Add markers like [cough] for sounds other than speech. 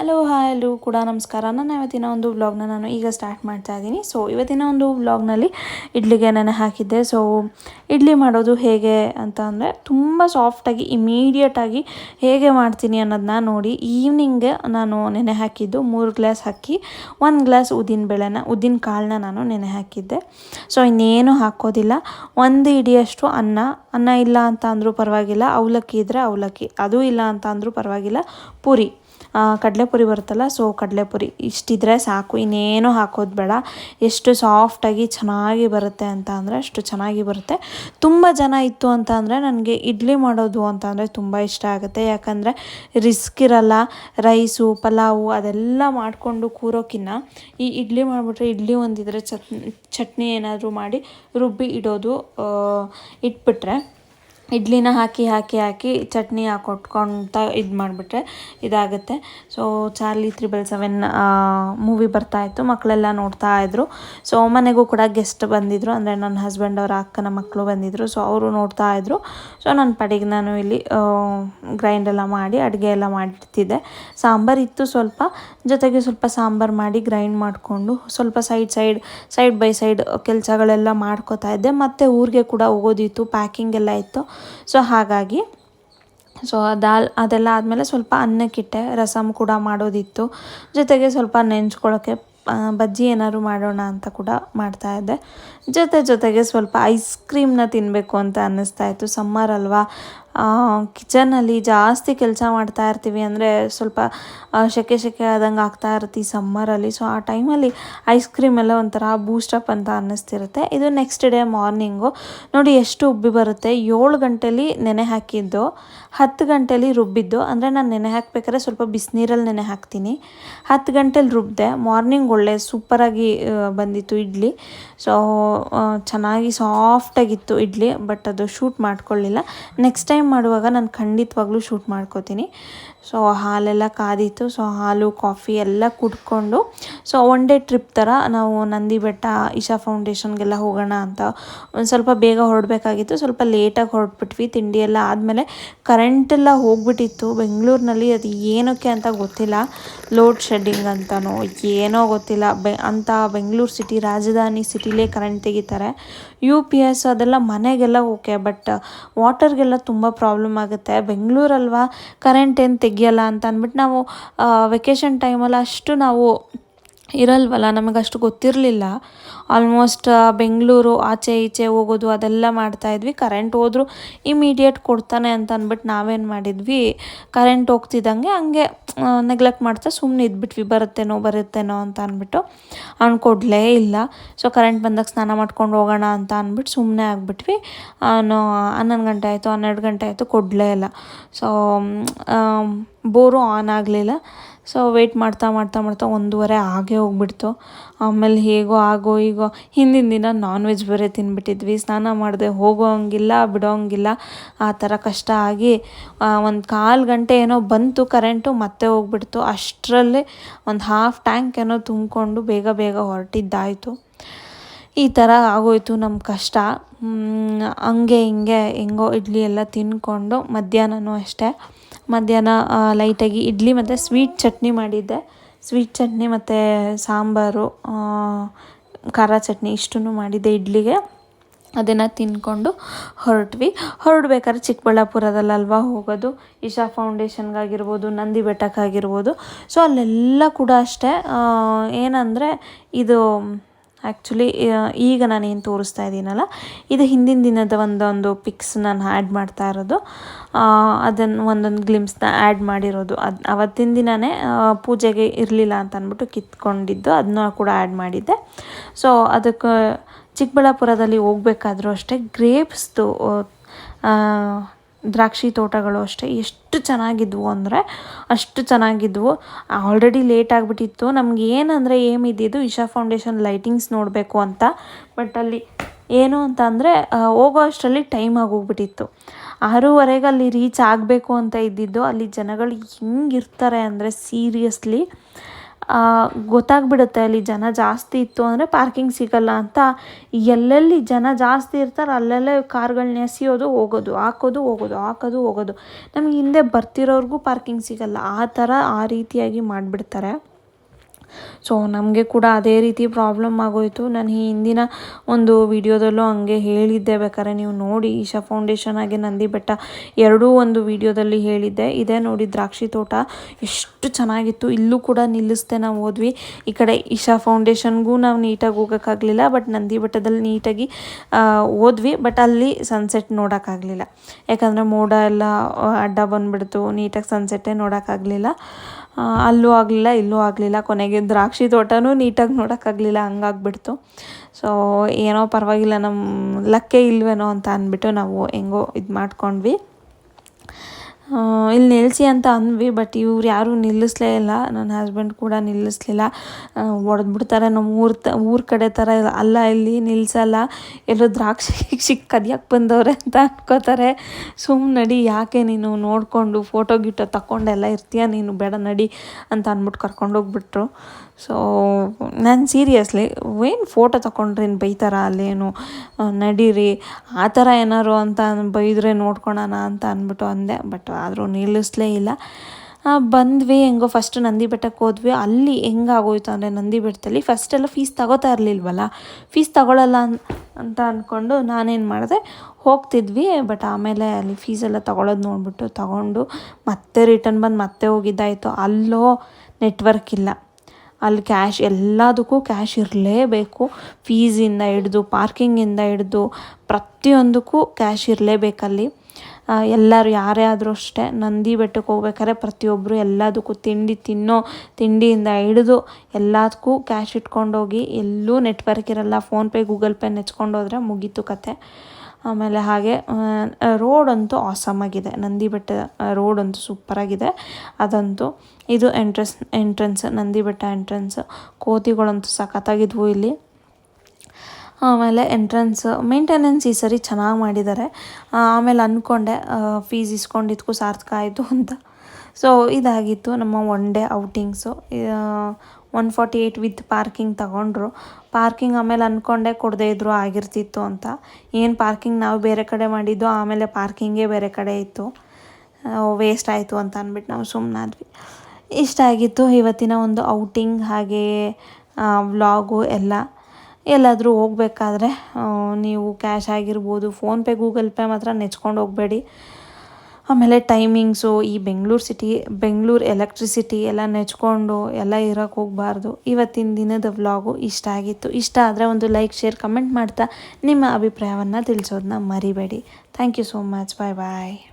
Hello hi ಎಲ್ಲರೂ ಕೂಡ ನಮಸ್ಕಾರ. ನಾನು ಇವತ್ತಿನ ಒಂದು ವ್ಲಾಗ್ನ ನಾನು ಈಗ ಸ್ಟಾರ್ಟ್ ಮಾಡ್ತಾ ಇದ್ದೀನಿ. ಸೊ ಇವತ್ತಿನ ಒಂದು ವ್ಲಾಗ್ನಲ್ಲಿ ಇಡ್ಲಿಗೆ ನಾನು ಹಾಕಿದ್ದೆ. ಸೊ ಇಡ್ಲಿ ಮಾಡೋದು ಹೇಗೆ ಅಂತ ಅಂದರೆ ತುಂಬ ಸಾಫ್ಟಾಗಿ ಇಮಿಡಿಯೇಟಾಗಿ ಹೇಗೆ ಮಾಡ್ತೀನಿ ಅನ್ನೋದನ್ನ ನೋಡಿ ಈವ್ನಿಂಗ್ ನಾನು ನೆನೆ ಹಾಕಿದ್ದು. ಮೂರು ಗ್ಲಾಸ್ ಹಾಕಿ ಒಂದು ಗ್ಲಾಸ್ ಉದ್ದಿನ ಬೇಳೆನ, ಉದ್ದಿನ ಕಾಳನ್ನ ನಾನು ನೆನೆ ಹಾಕಿದ್ದೆ. ಸೊ ಇನ್ನೇನು ಹಾಕೋದಿಲ್ಲ. ಒಂದು ಇಡಿಯಷ್ಟು ಅನ್ನ. ಅನ್ನ ಇಲ್ಲ ಅಂತ ಅಂದರೂ ಪರವಾಗಿಲ್ಲ. ಅವಲಕ್ಕಿ ಇದ್ದರೆ ಅವಲಕ್ಕಿ. ಅದು ಇಲ್ಲ ಅಂತ ಅಂದರೂ ಪರವಾಗಿಲ್ಲ. ಪೂರಿ. ಕಡಲೆಪುರಿ ಬರುತ್ತಲ್ಲ ಸೊ ಕಡಲೆಪುರಿ ಇಷ್ಟಿದ್ರೆ ಸಾಕು. ಇನ್ನೇನು ಹಾಕೋದು ಬೇಡ. ಎಷ್ಟು ಸಾಫ್ಟಾಗಿ ಚೆನ್ನಾಗಿ ಬರುತ್ತೆ ಅಂತ ಅಂದರೆ ಅಷ್ಟು ಚೆನ್ನಾಗಿ ಬರುತ್ತೆ. ತುಂಬ ಜನ ಇತ್ತು ಅಂತ ಅಂದರೆ ನನಗೆ ಇಡ್ಲಿ ಮಾಡೋದು ಅಂತ ಅಂದರೆ ತುಂಬ ಇಷ್ಟ ಆಗುತ್ತೆ. ಯಾಕಂದರೆ ರಿಸ್ಕ್ ಇರಲ್ಲ. ರೈಸು ಪಲಾವು ಅದೆಲ್ಲ ಮಾಡಿಕೊಂಡು ಕೂರೋಕ್ಕಿನ್ನ ಈ ಇಡ್ಲಿ ಮಾಡಿಬಿಟ್ರೆ ಇಡ್ಲಿ ಒಂದಿದ್ರೆ ಚಟ್ನಿ ಚಟ್ನಿ ಏನಾದರೂ ಮಾಡಿ ರುಬ್ಬಿ ಇಡೋದು ಇಟ್ಬಿಟ್ರೆ ಇಡ್ಲಿನ ಹಾಕಿ ಹಾಕಿ ಹಾಕಿ ಚಟ್ನಿ ಹಾಕೊಟ್ಕೊಳ್ತಾ ಇದು ಮಾಡಿಬಿಟ್ರೆ ಇದಾಗುತ್ತೆ. So Charlie triple seven movie ಬರ್ತಾಯಿತ್ತು ಮಕ್ಕಳೆಲ್ಲ ನೋಡ್ತಾ ಇದ್ರು. ಸೊ ಮನೆಗೂ ಕೂಡ ಗೆಸ್ಟ್ ಬಂದಿದ್ದರು ಅಂದರೆ ನನ್ನ ಹಸ್ಬೆಂಡ್ ಅವರ ಅಕ್ಕನ ಮಕ್ಕಳು ಬಂದಿದ್ದರು ಸೊ ಅವರು ನೋಡ್ತಾ ಇದ್ದರು ಸೊ ನನ್ನ ಪಡೆಗೆ ನಾನು ಇಲ್ಲಿ ಗ್ರೈಂಡ್ ಎಲ್ಲ ಮಾಡಿ, ಅಡುಗೆ ಎಲ್ಲ ಮಾಡಿರ್ತಿದ್ದೆ ಸಾಂಬಾರು ಇತ್ತು ಸ್ವಲ್ಪ. ಜೊತೆಗೆ ಸ್ವಲ್ಪ ಸಾಂಬಾರು ಮಾಡಿ ಗ್ರೈಂಡ್ ಮಾಡಿಕೊಂಡು ಸ್ವಲ್ಪ side side side by side ಕೆಲಸಗಳೆಲ್ಲ ಮಾಡ್ಕೋತಾ ಇದ್ದೆ. ಮತ್ತು ಊರಿಗೆ ಕೂಡ ಹೋಗೋದಿತ್ತು. ಪ್ಯಾಕಿಂಗ್ ಎಲ್ಲ ಇತ್ತು. ಸೊ ಹಾಗಾಗಿ, ಸೊ ದಾಲ್ ಅದೆಲ್ಲ ಆದಮೇಲೆ ಸ್ವಲ್ಪ ಅನ್ನಕ್ಕಿಟ್ಟೆ ರಸಮ್ ಕೂಡ ಮಾಡೋದಿತ್ತು. ಜೊತೆಗೆ ಸ್ವಲ್ಪ ನೆಂಚ್ಕೊಳ್ಳೋಕ್ಕೆ ಬಜ್ಜಿ ಏನಾದ್ರು ಮಾಡೋಣ ಅಂತ ಕೂಡ ಮಾಡ್ತಾ ಇದ್ದೆ. ಜೊತೆ ಜೊತೆಗೆ ಸ್ವಲ್ಪ ಐಸ್ ಕ್ರೀಮ್ನ ತಿನ್ನಬೇಕು ಅಂತ ಅನ್ನಿಸ್ತಾ ಇತ್ತು. ಸಮ್ಮರ್ ಅಲ್ವಾ? ಕಿಚನಲ್ಲಿ ಜಾಸ್ತಿ ಕೆಲಸ ಮಾಡ್ತಾ ಇರ್ತೀವಿ ಅಂದರೆ ಸ್ವಲ್ಪ ಸೆಕೆ ಸೆಕೆ ಆದಂಗೆ ಆಗ್ತಾ ಇರುತ್ತೆ ಸಮ್ಮರಲ್ಲಿ ಸೊ ಆ ಟೈಮಲ್ಲಿ ಐಸ್ ಕ್ರೀಮ್ ಎಲ್ಲ ಒಂಥರ ಬೂಸ್ಟಪ್ ಅಂತ ಅನ್ನಿಸ್ತಿರುತ್ತೆ. ಇದು ನೆಕ್ಸ್ಟ್ ಡೇ ಮಾರ್ನಿಂಗು ನೋಡಿ ಎಷ್ಟು ಉಬ್ಬಿ ಬರುತ್ತೆ. ಏಳು ಗಂಟೆಲಿ ನೆನೆ ಹಾಕಿದ್ದು, ಹತ್ತು ಗಂಟೆಲಿ ರುಬ್ಬಿದ್ದು. ಅಂದರೆ ನಾನು ನೆನೆ ಹಾಕ್ಬೇಕಾದ್ರೆ ಸ್ವಲ್ಪ ಬಿಸಿನೀರಲ್ಲಿ ನೆನೆ ಹಾಕ್ತೀನಿ. ಹತ್ತು ಗಂಟೆಲಿ ರುಬ್ಬಿದೆ ಮಾರ್ನಿಂಗ್ ಒಳ್ಳೆ ಸೂಪರಾಗಿ ಬಂದಿತ್ತು ಇಡ್ಲಿ. ಸೊ ಚೆನ್ನಾಗಿ ಸಾಫ್ಟಾಗಿತ್ತು ಇಡ್ಲಿ ಬಟ್ ಅದು ಶೂಟ್ ಮಾಡ್ಕೊಳ್ಳಿಲ್ಲ. ನೆಕ್ಸ್ಟ್ ಟೈಮ್ ಮಾಡುವಾಗ ನಾನು ಖಂಡಿತವಾಗ್ಲೂ ಶೂಟ್ ಮಾಡ್ಕೋತೀನಿ. ಸೊ ಹಾಲೆಲ್ಲ ಕಾದಿತ್ತು. ಸೊ ಹಾಲು, ಕಾಫಿ ಎಲ್ಲ ಕುಡ್ಕೊಂಡು ಸೊ ಒನ್ ಡೇ ಟ್ರಿಪ್ ಥರ ನಾವು ನಂದಿ ಬೆಟ್ಟ, ಇಶಾ ಫೌಂಡೇಶನ್ಗೆಲ್ಲ ಹೋಗೋಣ ಅಂತ. ಒಂದು ಸ್ವಲ್ಪ ಬೇಗ ಹೊರಡಬೇಕಾಗಿತ್ತು. ಸ್ವಲ್ಪ ಲೇಟಾಗಿ ಹೊರಟ್ಬಿಟ್ವಿ. ತಿಂಡಿ ಎಲ್ಲ ಆದಮೇಲೆ ಕರೆಂಟೆಲ್ಲ ಹೋಗ್ಬಿಟ್ಟಿತ್ತು. ಬೆಂಗಳೂರಿನಲ್ಲಿ ಅದು ಏನಕ್ಕೆ ಅಂತ ಗೊತ್ತಿಲ್ಲ. ಲೋಡ್ ಶೆಡ್ಡಿಂಗ್ ಅಂತನೋ ಏನೋ ಗೊತ್ತಿಲ್ಲ. ಬೆ ಅಂತ ಬೆಂಗಳೂರು ಸಿಟಿ ರಾಜಧಾನಿ ಸಿಟಿಲೇ ಕರೆಂಟ್ ತೆಗಿತಾರೆ. ಯು ಪಿ ಎಸ್ ಅದೆಲ್ಲ ಮನೆಗೆಲ್ಲ ಓಕೆ ಬಟ್ ವಾಟರ್ಗೆಲ್ಲ ತುಂಬ ಪ್ರಾಬ್ಲಮ್ ಆಗುತ್ತೆ. ಬೆಂಗಳೂರಲ್ವಾ ಕರೆಂಟ್ ಏನು ತೆಗಿಯಲ್ಲ ಅಂತ ಅಂದ್ಬಿಟ್ಟು ನಾವು ವೆಕೇಷನ್ ಟೈಮಲ್ಲಿ ಅಷ್ಟು ನಾವು ಇರಲ್ವಲ್ಲ ನಮಗಷ್ಟು ಗೊತ್ತಿರಲಿಲ್ಲ. ಆಲ್ಮೋಸ್ಟ್ ಬೆಂಗಳೂರು ಆಚೆ ಈಚೆ ಹೋಗೋದು ಅದೆಲ್ಲ ಮಾಡ್ತಾಯಿದ್ವಿ ಕರೆಂಟ್ ಹೋದರೂ ಇಮಿಡಿಯೇಟ್ ಕೊಡ್ತಾನೆ ಅಂತ ಅಂದ್ಬಿಟ್ಟು ನಾವೇನು ಮಾಡಿದ್ವಿ. ಕರೆಂಟ್ ಹೋಗ್ತಿದ್ದಂಗೆ ಹಂಗೆ ನೆಗ್ಲೆಕ್ಟ್ ಮಾಡ್ತಾ ಸುಮ್ಮನೆ ಇದ್ಬಿಟ್ವಿ, ಬರುತ್ತೇನೋ ಬರುತ್ತೇನೋ ಅಂತ ಅಂದ್ಬಿಟ್ಟು. ಅಂದ್ಕೊಡ್ಲೇ ಇಲ್ಲ. ಸೊ ಕರೆಂಟ್ ಬಂದಾಗ ಸ್ನಾನ ಮಾಡ್ಕೊಂಡು ಹೋಗೋಣ ಅಂತ ಅಂದ್ಬಿಟ್ಟು ಸುಮ್ಮನೆ ಆಗಿಬಿಟ್ವಿ. ಹನ್ನೊಂದು ಗಂಟೆ ಆಯಿತು, ಹನ್ನೆರಡು ಗಂಟೆ ಆಯಿತು ಕೊಡಲೇ ಇಲ್ಲ. ಸೊ ಬೋರು ಆನ್ ಆಗಲಿಲ್ಲ. ಸೊ ವೆಯ್ಟ್ ಮಾಡ್ತಾ ಮಾಡ್ತಾ ಮಾಡ್ತಾ ಒಂದೂವರೆ ಆಗೇ ಹೋಗ್ಬಿಡ್ತು. ಆಮೇಲೆ ಹೇಗೋ ಆಗೋ ಈಗೋ ಹಿಂದಿನ ದಿನ ನಾನ್ ವೆಜ್ ಬೇರೆ ತಿನ್ಬಿಟ್ಟಿದ್ವಿ. ಸ್ನಾನ ಮಾಡಿದೆ ಹೋಗೋ ಹಂಗಿಲ್ಲ ಬಿಡೋ ಹಂಗಿಲ್ಲ ಆ ಥರ ಕಷ್ಟ ಆಗಿ ಒಂದು ಕಾಲು ಗಂಟೆ ಏನೋ ಬಂತು ಕರೆಂಟು, ಮತ್ತೆ ಹೋಗ್ಬಿಡ್ತು. ಅಷ್ಟರಲ್ಲೇ ಒಂದು ಹಾಫ್ ಟ್ಯಾಂಕ್ ಏನೋ ತುಂಬಿಕೊಂಡು ಬೇಗ ಬೇಗ ಹೊರಟಿದ್ದಾಯಿತು. ಈ ಥರ ಆಗೋಯ್ತು ನಮ್ಮ ಕಷ್ಟ. ಹಂಗೆ ಹಿಂಗೆ ಹೆಂಗೋ ಇಡ್ಲಿ ಎಲ್ಲ ತಿನ್ಕೊಂಡು ಮಧ್ಯಾಹ್ನನೂ ಅಷ್ಟೇ. ಮಧ್ಯಾಹ್ನ ಲೈಟಾಗಿ ಇಡ್ಲಿ ಮತ್ತು ಸ್ವೀಟ್ ಚಟ್ನಿ ಮಾಡಿದ್ದೆ. ಸ್ವೀಟ್ ಚಟ್ನಿ ಮತ್ತು ಸಾಂಬಾರು ಖಾರ ಚಟ್ನಿ ಇಷ್ಟನ್ನು ಮಾಡಿದ್ದೆ ಇಡ್ಲಿಗೆ. ಅದನ್ನು ತಿಂದ್ಕೊಂಡು ಹೊರಟ್ವಿ. ಹೊರಡ್ಬೇಕಾದ್ರೆ ಚಿಕ್ಕಬಳ್ಳಾಪುರದಲ್ಲಲ್ವಾ ಹೋಗೋದು, ಇಶಾ ಫೌಂಡೇಶನ್ಗಾಗಿರ್ಬೋದು, ನಂದಿ ಬೆಟ್ಟಕ್ಕಾಗಿರ್ಬೋದು. ಸೊ ಅಲ್ಲೆಲ್ಲ ಕೂಡ ಅಷ್ಟೇ ಏನಂದರೆ ಇದು ಆ್ಯಕ್ಚುಲಿ ಈಗ ನಾನೇನು ತೋರಿಸ್ತಾ ಇದ್ದೀನಲ್ಲ ಇದು ಹಿಂದಿನ ದಿನದ ಒಂದೊಂದು ಪಿಕ್ಸ್ ನಾನು ಆ್ಯಡ್ ಮಾಡ್ತಾ ಇರೋದು. ಅದನ್ನು ಒಂದೊಂದು ಗ್ಲಿಮ್ಸ್ನ ಆ್ಯಡ್ ಮಾಡಿರೋದು. ಅದು ಅವತ್ತಿನ ದಿನವೇ ಪೂಜೆಗೆ ಇರಲಿಲ್ಲ ಅಂತ ಅಂದ್ಬಿಟ್ಟು ಕಿತ್ಕೊಂಡಿದ್ದು ಅದನ್ನ ಕೂಡ ಆ್ಯಡ್ ಮಾಡಿದ್ದೆ. ಸೊ ಅದಕ್ಕೆ ಚಿಕ್ಕಬಳ್ಳಾಪುರದಲ್ಲಿ ಹೋಗ್ಬೇಕಾದ್ರೂ ಅಷ್ಟೇ ಗ್ರೇಪ್ಸ್ದು ದ್ರಾಕ್ಷಿ ತೋಟಗಳು ಅಷ್ಟೇ ಎಷ್ಟು ಚೆನ್ನಾಗಿದ್ವು ಅಂದರೆ ಅಷ್ಟು ಚೆನ್ನಾಗಿದ್ವು. ಆಲ್ರೆಡಿ ಲೇಟ್ ಆಗಿಬಿಟ್ಟಿತ್ತು. ನಮ್ಗೆ ಏನಂದರೆ ಏಮ್ ಇದ್ದಿದ್ದು ಇಶಾ ಫೌಂಡೇಶನ್ ಲೈಟಿಂಗ್ಸ್ ನೋಡಬೇಕು ಅಂತ. ಬಟ್ ಅಲ್ಲಿ ಏನು ಅಂತ ಅಂದರೆ ಹೋಗೋ ಅಷ್ಟರಲ್ಲಿ ಟೈಮ್ ಆಗೋಗ್ಬಿಟ್ಟಿತ್ತು. ಆರೂವರೆಗೆ ಅಲ್ಲಿ ರೀಚ್ ಆಗಬೇಕು ಅಂತ ಇದ್ದಿದ್ದು. ಅಲ್ಲಿ ಜನಗಳು ಹೆಂಗಿರ್ತಾರೆ ಅಂದರೆ ಸೀರಿಯಸ್ಲಿ ಗೊತ್ತಾಗ್ಬಿಡುತ್ತೆ ಅಲ್ಲಿ ಜನ ಜಾಸ್ತಿ ಇತ್ತು ಅಂದರೆ ಪಾರ್ಕಿಂಗ್ ಸಿಗಲ್ಲ ಅಂತ. ಎಲ್ಲೆಲ್ಲಿ ಜನ ಜಾಸ್ತಿ ಇರ್ತಾರೆ ಅಲ್ಲೆಲ್ಲೇ ಕಾರ್ಗಳನ್ನ ಎಸೆಯೋದು, ಹೋಗೋದು, ಹಾಕೋದು ಹೋಗೋದು ಹಾಕೋದು, ಹೋಗೋದು. ನಮಗೆ ಹಿಂದೆ ಬರ್ತಿರೋರಿಗೂ ಪಾರ್ಕಿಂಗ್ ಸಿಗಲ್ಲ. ಆ ಥರ ಆ ರೀತಿಯಾಗಿ ಮಾಡಿಬಿಡ್ತಾರೆ. ಸೊ ನಮಗೆ ಕೂಡ ಅದೇ ರೀತಿ ಪ್ರಾಬ್ಲಮ್ ಆಗೋಯಿತು. ನಾನು ಈ ಹಿಂದಿನ ಒಂದು ವಿಡಿಯೋದಲ್ಲೂ ಹಂಗೆ ಹೇಳಿದ್ದೆ. ಬೇಕಾದ್ರೆ ನೀವು ನೋಡಿ, ಈಶಾ ಫೌಂಡೇಶನ್ ಹಾಗೆ ನಂದಿ ಬೆಟ್ಟ ಎರಡೂ ಒಂದು ವಿಡಿಯೋದಲ್ಲಿ ಹೇಳಿದ್ದೆ. ಇದೇ ನೋಡಿ ದ್ರಾಕ್ಷಿ ತೋಟ. ಎಷ್ಟು ಚೆನ್ನಾಗಿತ್ತು. ಇಲ್ಲೂ ಕೂಡ ನಿಲ್ಲಿಸ್ದೆ ನಾವು ಹೋದ್ವಿ. ಈ ಕಡೆ ಇಶಾ ಫೌಂಡೇಶನ್ಗೂ ನಾವು ನೀಟಾಗಿ ಹೋಗೋಕ್ಕಾಗಲಿಲ್ಲ ಬಟ್ ನಂದಿ ಬೆಟ್ಟದಲ್ಲಿ ನೀಟಾಗಿ ಹೋದ್ವಿ. ಬಟ್ ಅಲ್ಲಿ ಸನ್ಸೆಟ್ ನೋಡೋಕ್ಕಾಗಲಿಲ್ಲ. ಯಾಕಂದರೆ ಮೋಡ ಎಲ್ಲ, ಅಡ್ಡ ಬಂದುಬಿಡ್ತು. ನೀಟಾಗಿ ಸನ್ಸೆಟ್ಟೇ ನೋಡೋಕ್ಕಾಗಲಿಲ್ಲ. ಅಲ್ಲೂ ಆಗಲಿಲ್ಲ, ಇಲ್ಲೂ ಆಗಲಿಲ್ಲ. ಕೊನೆಗೆ ದ್ರಾಕ್ಷಿ ತೋಟನೂ ನೀಟಾಗಿ ನೋಡೋಕ್ಕಾಗಲಿಲ್ಲ ಹಂಗಾಗ್ಬಿಡ್ತು. ಸೊ ಏನೋ ಪರವಾಗಿಲ್ಲ ನಮ್ಮ ಲಕ್ಕೇ ಇಲ್ವೇನೋ ಅಂತ ಅಂದ್ಬಿಟ್ಟು ನಾವು ಹೆಂಗೋ ಇದು ಮಾಡ್ಕೊಂಡ್ವಿ. ಇಲ್ಲಿ ನಿಲ್ಲಿಸಿ ಅಂತ ಅಂದ್ವಿ ಬಟ್ ಇವ್ರು ಯಾರೂ ನಿಲ್ಲಿಸ್ಲೇ ಇಲ್ಲ. ನನ್ನ ಹಸ್ಬೆಂಡ್ ಕೂಡ ನಿಲ್ಲಿಸ್ಲಿಲ್ಲ. ಒಡೆದ್ಬಿಡ್ತಾರೆ ನಮ್ಮ ಊರು ತ, ಊರ ಕಡೆ ಥರ ಅಲ್ಲ, ಇಲ್ಲಿ ನಿಲ್ಲಿಸಲ್ಲ ಎಲ್ಲೋ ದ್ರಾಕ್ಷಿ [laughs] ಸಿಕ್ ಕದಿಯಕ್ಕೆ ಬಂದವ್ರೆ ಅಂತ ಅನ್ಕೋತಾರೆ. ಸುಮ್ಮನೆ ನಡಿ, ಯಾಕೆ ನೀನು ನೋಡಿಕೊಂಡು ಫೋಟೋ ಗಿಟೋ ತಗೊಂಡೆಲ್ಲ ಇರ್ತೀಯ? ನೀನು ಬೇಡ ನಡಿ ಅಂತ ಅಂದ್ಬಿಟ್ಟು ಕರ್ಕೊಂಡೋಗ್ಬಿಟ್ರು. ಸೊ ನಾನು ಸೀರಿಯಸ್ಲಿ ಏನು ಫೋಟೋ ತೊಗೊಂಡ್ರೇನು ಬೈತಾರ? ಅಲ್ಲೇನು ನಡೀರಿ, ಆ ಥರ ಏನಾರು ಅಂತ ಬೈದರೆ ನೋಡ್ಕೊಳೋಣ ಅಂತ ಅಂದ್ಬಿಟ್ಟು ಅಂದೆ. ಬಟ್ ಆದರೂ ನಿಲ್ಲಿಸ್ಲೇ ಇಲ್ಲ. ಬಂದ್ವಿ, ಹೆಂಗೋ ಫಸ್ಟ್ ನಂದಿ ಬೆಟ್ಟಕ್ಕೆ ಹೋದ್ವಿ. ಅಲ್ಲಿ ಹೆಂಗಾಗೋಯ್ತು ಅಂದರೆ ನಂದಿ ಬೆಟ್ಟದಲ್ಲಿ ಫಸ್ಟೆಲ್ಲ ಫೀಸ್ ತಗೋತಾ ಇರಲಿಲ್ವಲ್ಲ? ಫೀಸ್ ತಗೊಳ್ಳಲ್ಲ ಅಂತ ಅಂದ್ಕೊಂಡು ನಾನೇನು ಮಾಡಿದೆ, ಹೋಗ್ತಿದ್ವಿ. ಬಟ್ ಆಮೇಲೆ ಅಲ್ಲಿ ಫೀಸೆಲ್ಲ ತಗೊಳ್ಳೋದು ನೋಡಿಬಿಟ್ಟು ತಗೊಂಡು ಮತ್ತೆ ರಿಟರ್ನ್ ಬಂದು ಮತ್ತೆ ಹೋಗಿದ್ದಾಯಿತು. ಅಲ್ಲೋ ನೆಟ್ವರ್ಕ್ ಇಲ್ಲ. ಅಲ್ಲಿ ಕ್ಯಾಶ್ ಎಲ್ಲದಕ್ಕೂ ಕ್ಯಾಶ್ ಇರಲೇಬೇಕು. ಫೀಸಿಂದ ಹಿಡ್ದು ಪಾರ್ಕಿಂಗಿಂದ ಹಿಡ್ದು, ಪ್ರತಿಯೊಂದಕ್ಕೂ ಕ್ಯಾಶ್ ಇರಲೇಬೇಕಲ್ಲಿ ಎಲ್ಲರೂ ಯಾರೇ ಆದರೂ ಅಷ್ಟೇ ನಂದಿ ಬೆಟ್ಟಕ್ಕೆ ಹೋಗ್ಬೇಕಾದ್ರೆ ಪ್ರತಿಯೊಬ್ಬರು ಎಲ್ಲದಕ್ಕೂ ತಿಂಡಿ ತಿನ್ನೋ, ತಿಂಡಿಯಿಂದ ಹಿಡಿದು ಎಲ್ಲದಕ್ಕೂ ಕ್ಯಾಶ್ ಇಟ್ಕೊಂಡೋಗಿ ಎಲ್ಲೂ ನೆಟ್ವರ್ಕ್ ಇರಲ್ಲ. ಫೋನ್ಪೇ ಗೂಗಲ್ ಪೇ ನೆಚ್ಕೊಂಡೋದ್ರೆ ಮುಗೀತು ಕತೆ. ಆಮೇಲೆ ಹಾಗೆ ರೋಡ್ ಅಂತೂ ಆಸಮ್ ಆಗಿದೆ. ನಂದಿ ಬೆಟ್ಟ ರೋಡ್ ಅಂತೂ ಸೂಪರಾಗಿದೆ ಅದಂತೂ ಇದು entrance entrance Nandi Betta entrance ಕೋತಿಗಳಂತೂ ಸಖತ್ತಾಗಿದ್ವು ಇಲ್ಲಿ. ಆಮೇಲೆ ಎಂಟ್ರೆನ್ಸ್ ಮೇಂಟೆನೆನ್ಸ್ ಈ ಸರಿ ಚೆನ್ನಾಗಿ ಮಾಡಿದ್ದಾರೆ. ಆಮೇಲೆ ಅಂದ್ಕೊಂಡೆ ಫೀಸ್ ಇಸ್ಕೊಂಡಿದ್ದಕ್ಕೂ ಸಾರ್ಥಕ ಆಯಿತು ಅಂತ. ಸೊ ಇದಾಗಿತ್ತು ನಮ್ಮ one day outings one forty eight with parking ತಗೊಂಡ್ರು. ಪಾರ್ಕಿಂಗ್ ಆಮೇಲೆ ಅಂದ್ಕೊಂಡೆ ಕೊಡದೇ ಇದ್ರು ಆಗಿರ್ತಿತ್ತು ಅಂತ. ಏನು ಪಾರ್ಕಿಂಗ್ ನಾವು ಬೇರೆ ಕಡೆ ಮಾಡಿದ್ದು, ಆಮೇಲೆ ಪಾರ್ಕಿಂಗೇ ಬೇರೆ ಕಡೆ ಇತ್ತು. ವೇಸ್ಟ್ ಆಯಿತು ಅಂತ ಅಂದ್ಬಿಟ್ಟು ನಾವು ಸುಮ್ಮನಾದ್ವಿ ಇಷ್ಟ ಆಗಿತ್ತು ಇವತ್ತಿನ ಒಂದು ಔಟಿಂಗ್ ಹಾಗೆಯೇ ವ್ಲಾಗು ಎಲ್ಲ. ಎಲ್ಲಾದರೂ ಹೋಗಬೇಕಾದ್ರೆ ನೀವು ಕ್ಯಾಶ್ ಆಗಿರ್ಬೋದು ಫೋನ್ಪೇ ಗೂಗಲ್ ಪೇ ಮಾತ್ರ ನೆಚ್ಕೊಂಡು ಹೋಗಬೇಡಿ. ಆಮೇಲೆ ಟೈಮಿಂಗ್ಸು ಈ ಬೆಂಗಳೂರು ಸಿಟಿ ಬೆಂಗಳೂರು ಎಲೆಕ್ಟ್ರಿಸಿಟಿ ಎಲ್ಲ ನೆಚ್ಕೊಂಡು ಎಲ್ಲ ಇರೋಕ್ಕೆ ಹೋಗಬಾರ್ದು. ಇವತ್ತಿನ ದಿನದ ವ್ಲಾಗು ಇಷ್ಟ ಆಗಿತ್ತು. ಇಷ್ಟ ಆದರೆ ಒಂದು ಲೈಕ್ ಶೇರ್ ಕಮೆಂಟ್ ಮಾಡ್ತಾ ನಿಮ್ಮ ಅಭಿಪ್ರಾಯವನ್ನು ತಿಳಿಸೋದನ್ನ ಮರಿಬೇಡಿ. Thank you so much bye bye